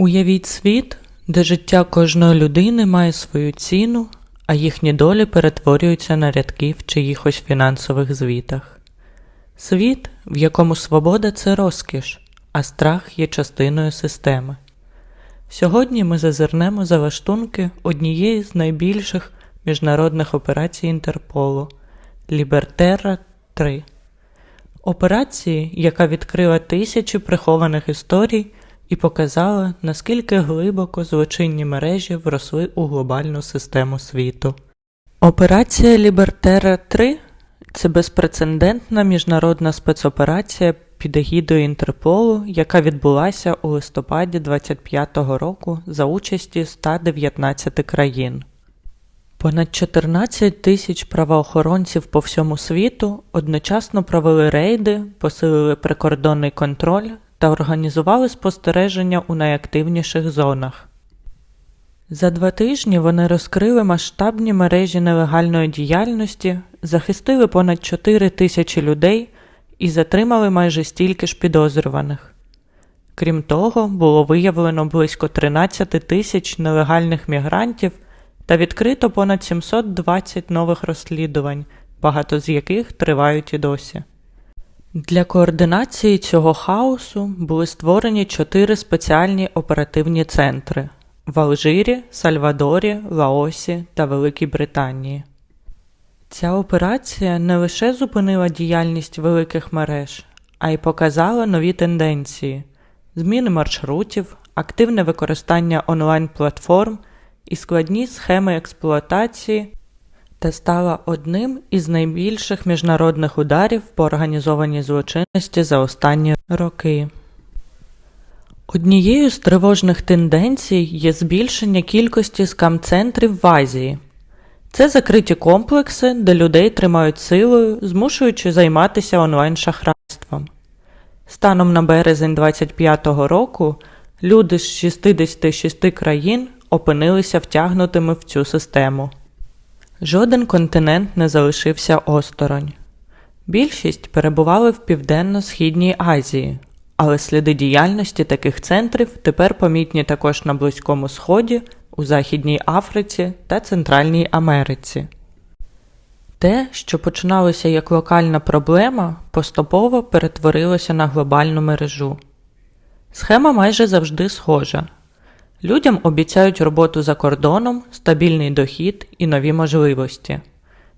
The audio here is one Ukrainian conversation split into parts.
Уявіть світ, де життя кожної людини має свою ціну, а їхні долі перетворюються на рядки в чиїхось фінансових звітах. Світ, в якому свобода це розкіш, а страх є частиною системи. Сьогодні ми зазирнемо за лаштунки однієї з найбільших міжнародних операцій Інтерполу Лібертерра 3. Операції, яка відкрила тисячі прихованих історій і показала, наскільки глибоко злочинні мережі вросли у глобальну систему світу. Операція Лібертера 3 це безпрецедентна міжнародна спецоперація під егідою Інтерполу, яка відбулася у листопаді 25-го року за участі 119 країн. Понад 14 тисяч правоохоронців по всьому світу одночасно провели рейди, посилили прикордонний контроль та організували спостереження у найактивніших зонах. За два тижні вони розкрили масштабні мережі нелегальної діяльності, захистили понад 4 тисячі людей і затримали майже стільки ж підозрюваних. Крім того, було виявлено близько 13 тисяч нелегальних мігрантів та відкрито понад 720 нових розслідувань, багато з яких тривають і досі. Для координації цього хаосу були створені чотири спеціальні оперативні центри в Алжирі, Сальвадорі, Лаосі та Великій Британії. Ця операція не лише зупинила діяльність великих мереж, а й показала нові тенденції: зміни маршрутів, активне використання онлайн-платформ і складні схеми експлуатації та стала одним із найбільших міжнародних ударів по організованій злочинності за останні роки. Однією з тривожних тенденцій є збільшення кількості скам-центрів в Азії. Це закриті комплекси, де людей тримають силою, змушуючи займатися онлайн-шахрайством. Станом на березень 2025 року люди з 66 країн опинилися втягнутими в цю систему. Жоден континент не залишився осторонь. Більшість перебували в Південно-Східній Азії, але сліди діяльності таких центрів тепер помітні також на Близькому Сході, у Західній Африці та Центральній Америці. Те, що починалося як локальна проблема, поступово перетворилося на глобальну мережу. Схема майже завжди схожа. Людям обіцяють роботу за кордоном, стабільний дохід і нові можливості.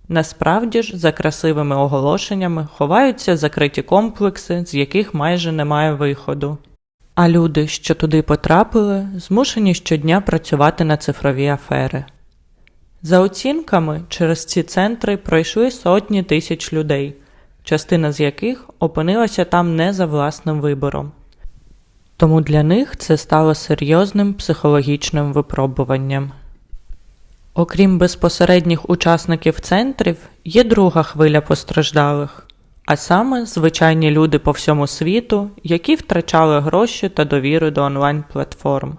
Насправді ж, за красивими оголошеннями ховаються закриті комплекси, з яких майже немає виходу. А люди, що туди потрапили, змушені щодня працювати на цифрові афери. За оцінками, через ці центри пройшли сотні тисяч людей, частина з яких опинилася там не за власним вибором. Тому для них це стало серйозним психологічним випробуванням. Окрім безпосередніх учасників центрів, є друга хвиля постраждалих, а саме звичайні люди по всьому світу, які втрачали гроші та довіру до онлайн-платформ.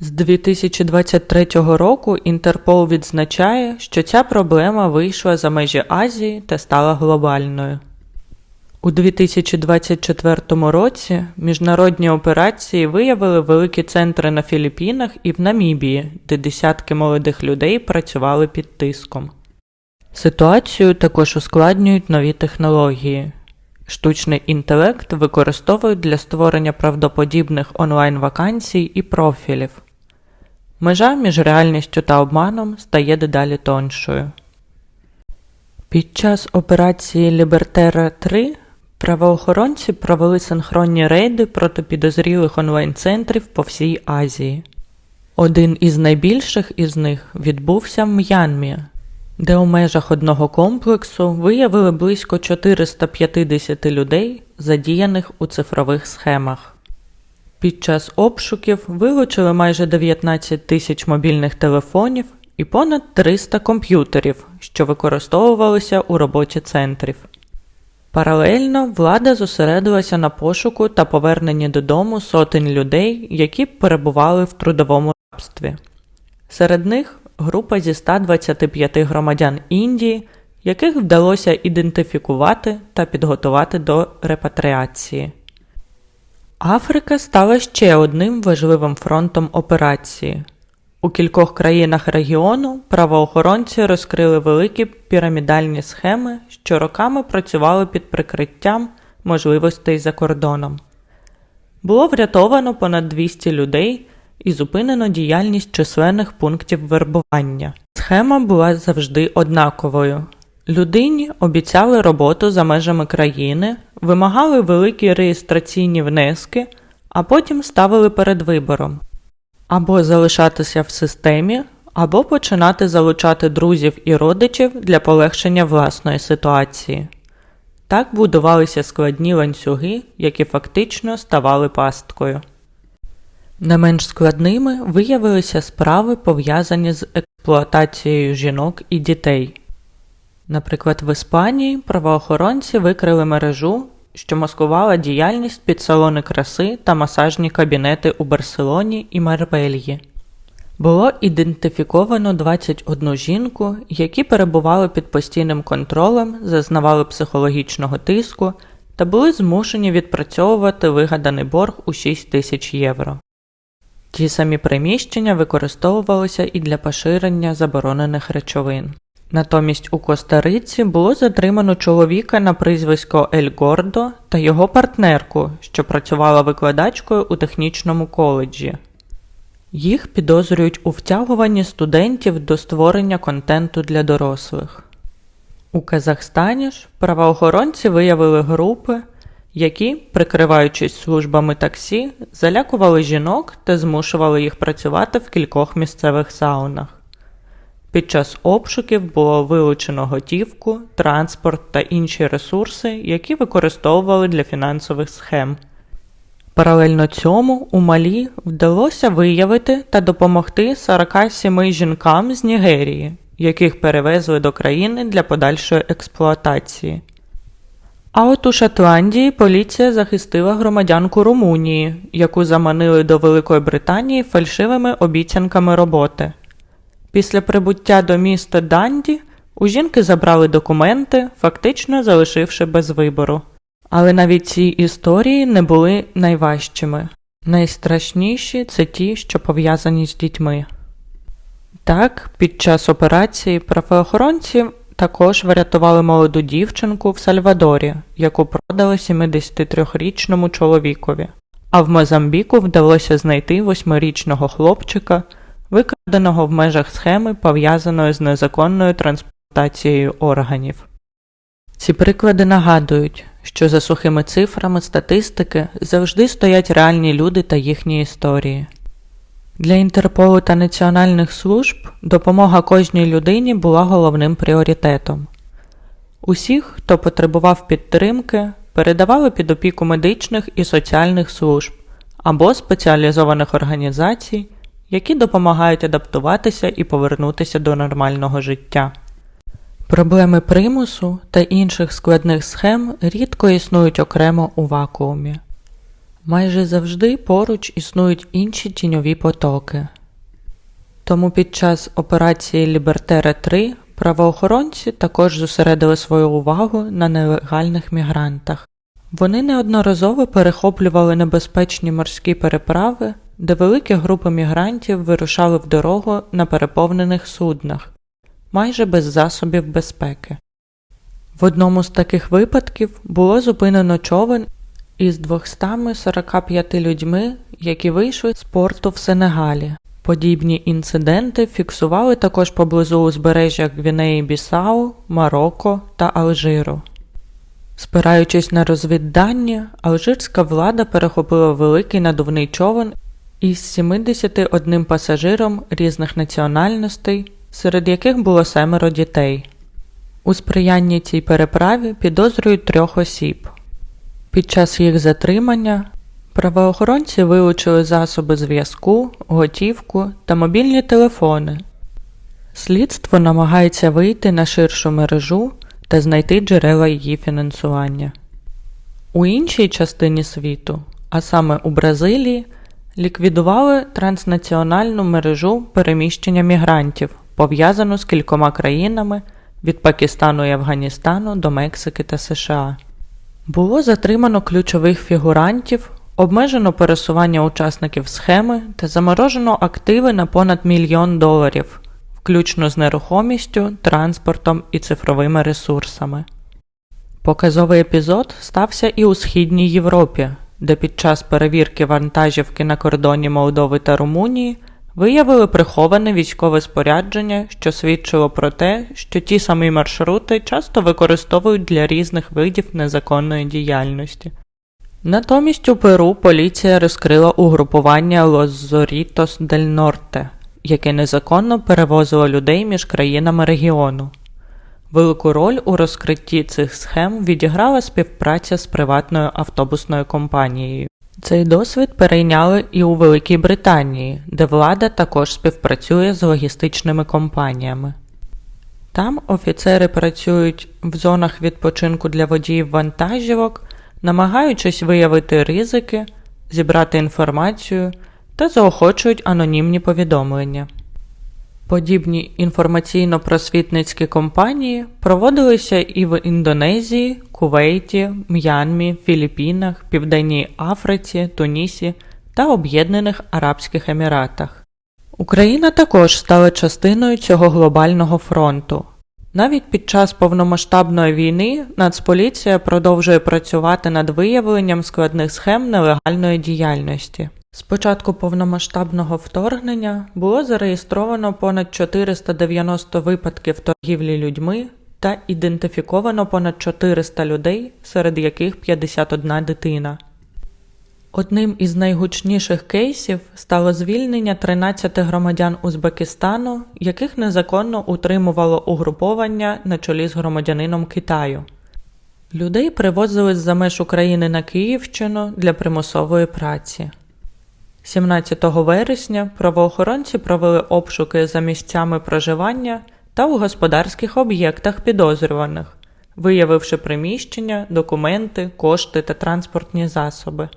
З 2023 року Інтерпол відзначає, що ця проблема вийшла за межі Азії та стала глобальною. У 2024 році міжнародні операції виявили великі центри на Філіппінах і в Намібії, де десятки молодих людей працювали під тиском. Ситуацію також ускладнюють нові технології. Штучний інтелект використовують для створення правдоподібних онлайн-вакансій і профілів. Межа між реальністю та обманом стає дедалі тоншою. Під час операції Лібертера 3 Правоохоронці провели синхронні рейди проти підозрілих онлайн-центрів по всій Азії. Один із найбільших із них відбувся в М'янмі, де у межах одного комплексу виявили близько 450 людей, задіяних у цифрових схемах. Під час обшуків вилучили майже 19 тисяч мобільних телефонів і понад 300 комп'ютерів, що використовувалися у роботі центрів. Паралельно влада зосередилася на пошуку та поверненні додому сотень людей, які перебували в трудовому рабстві. Серед них група зі 125 громадян Індії, яких вдалося ідентифікувати та підготувати до репатріації. Африка стала ще одним важливим фронтом операції. У кількох країнах регіону правоохоронці розкрили великі пірамідальні схеми, що роками працювали під прикриттям можливостей за кордоном. Було врятовано понад 200 людей і зупинено діяльність численних пунктів вербування. Схема була завжди однаковою. Людині обіцяли роботу за межами країни, вимагали великі реєстраційні внески, а потім ставили перед вибором або залишатися в системі, або починати залучати друзів і родичів для полегшення власної ситуації. Так будувалися складні ланцюги, які фактично ставали пасткою. Не менш складними виявилися справи, пов'язані з експлуатацією жінок і дітей. Наприклад, в Іспанії правоохоронці викрили мережу, що маскувала діяльність під салони краси та масажні кабінети у Барселоні і Марбельї. Було ідентифіковано 21 жінку, які перебували під постійним контролем, зазнавали психологічного тиску та були змушені відпрацьовувати вигаданий борг у 6 тисяч євро. Ті самі приміщення використовувалися і для поширення заборонених речовин. Натомість у Коста-Риці було затримано чоловіка на прізвисько Ель Гордо та його партнерку, що працювала викладачкою у технічному коледжі. Їх підозрюють у втягуванні студентів до створення контенту для дорослих. У Казахстані ж правоохоронці виявили групи, які, прикриваючись службами таксі, залякували жінок та змушували їх працювати в кількох місцевих саунах. Під час обшуків було вилучено готівку, транспорт та інші ресурси, які використовували для фінансових схем. Паралельно цьому у Малі вдалося виявити та допомогти 47 жінкам з Нігерії, яких перевезли до країни для подальшої експлуатації. А от у Шотландії поліція захистила громадянку Румунії, яку заманили до Великої Британії фальшивими обіцянками роботи. Після прибуття до міста Данді у жінки забрали документи, фактично залишивши без вибору. Але навіть ці історії не були найважчими. Найстрашніші це ті, що пов'язані з дітьми. Так, під час операції правоохоронці також врятували молоду дівчинку в Сальвадорі, яку продали 73-річному чоловікові. А в Мозамбіку вдалося знайти восьмирічного хлопчика, викраденого в межах схеми, пов'язаної з незаконною трансплантацією органів. Ці приклади нагадують, що за сухими цифрами статистики завжди стоять реальні люди та їхні історії. Для Інтерполу та національних служб допомога кожній людині була головним пріоритетом. Усіх, хто потребував підтримки, передавали під опіку медичних і соціальних служб або спеціалізованих організацій, які допомагають адаптуватися і повернутися до нормального життя. Проблеми примусу та інших складних схем рідко існують окремо у вакуумі. Майже завжди поруч існують інші тіньові потоки. Тому під час операції Лібертера 3 правоохоронці також зосередили свою увагу на нелегальних мігрантах. Вони неодноразово перехоплювали небезпечні морські переправи, де великі групи мігрантів вирушали в дорогу на переповнених суднах, майже без засобів безпеки. В одному з таких випадків було зупинено човен із 245 людьми, які вийшли з порту в Сенегалі. Подібні інциденти фіксували також поблизу узбережжя Гвінеї Бісау, Марокко та Алжиру. Спираючись на розвіддання, алжирська влада перехопила великий надувний човен із 71 пасажиром різних національностей, серед яких було семеро дітей. У сприянні цій переправі підозрюють трьох осіб. Під час їх затримання правоохоронці вилучили засоби зв'язку, готівку та мобільні телефони. Слідство намагається вийти на ширшу мережу та знайти джерела її фінансування. У іншій частині світу, а саме у Бразилії, ліквідували транснаціональну мережу переміщення мігрантів, пов'язану з кількома країнами від Пакистану і Афганістану до Мексики та США. Було затримано ключових фігурантів, Обмежено пересування учасників схеми та заморожено активи на понад мільйон доларів, включно з нерухомістю, транспортом і цифровими ресурсами. Показовий епізод стався і у Східній Європі, де під час перевірки вантажівки на кордоні Молдови та Румунії виявили приховане військове спорядження, що свідчило про те, що ті самі маршрути часто використовують для різних видів незаконної діяльності. Натомість у Перу поліція розкрила угрупування Los Zorritos del Norte, яке незаконно перевозило людей між країнами регіону. Велику роль у розкритті цих схем відіграла співпраця з приватною автобусною компанією. Цей досвід перейняли і у Великій Британії, де влада також співпрацює з логістичними компаніями. Там офіцери працюють в зонах відпочинку для водіїв вантажівок, намагаючись виявити ризики, зібрати інформацію та заохочують анонімні повідомлення. Подібні інформаційно-просвітницькі кампанії проводилися і в Індонезії, Кувейті, М'янмі, Філіппінах, Південній Африці, Тунісі та Об'єднаних Арабських Еміратах. Україна також стала частиною цього глобального фронту. Навіть під час повномасштабної війни Нацполіція продовжує працювати над виявленням складних схем нелегальної діяльності. З початку повномасштабного вторгнення було зареєстровано понад 490 випадків торгівлі людьми та ідентифіковано понад 400 людей, серед яких 51 дитина. Одним із найгучніших кейсів стало звільнення 13 громадян Узбекистану, яких незаконно утримувало угруповання на чолі з громадянином Китаю. Людей привозили з-за меж України на Київщину для примусової праці. 17 вересня правоохоронці провели обшуки за місцями проживання та у господарських об'єктах підозрюваних, виявивши приміщення, документи, кошти та транспортні засоби.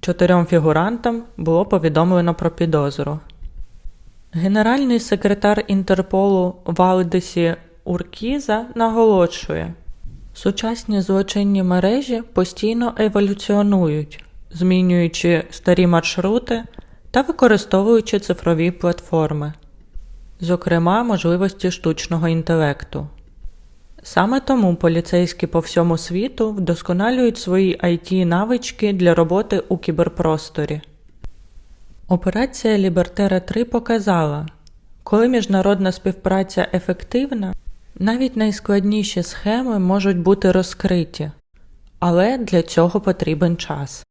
Чотирьом фігурантам було повідомлено про підозру. Генеральний секретар Інтерполу Валдесі Уркіза наголошує, сучасні злочинні мережі постійно еволюціонують, змінюючи старі маршрути та використовуючи цифрові платформи, зокрема можливості штучного інтелекту. Саме тому поліцейські по всьому світу вдосконалюють свої it навички для роботи у кіберпросторі. Операція Лібертера 3 показала, коли міжнародна співпраця ефективна, навіть найскладніші схеми можуть бути розкриті, але для цього потрібен час.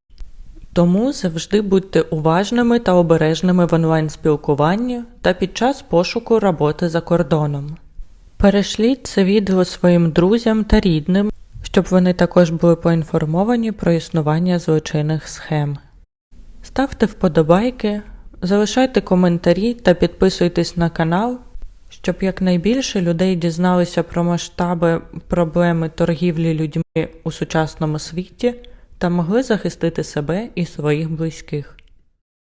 Тому завжди будьте уважними та обережними в онлайн спілкуванні та під час пошуку роботи за кордоном. Перешліть це відео своїм друзям та рідним, щоб вони також були поінформовані про існування злочинних схем. Ставте вподобайки, залишайте коментарі та підписуйтесь на канал, щоб якнайбільше людей дізналися про масштаби проблеми торгівлі людьми у сучасному світі та могли захистити себе і своїх близьких.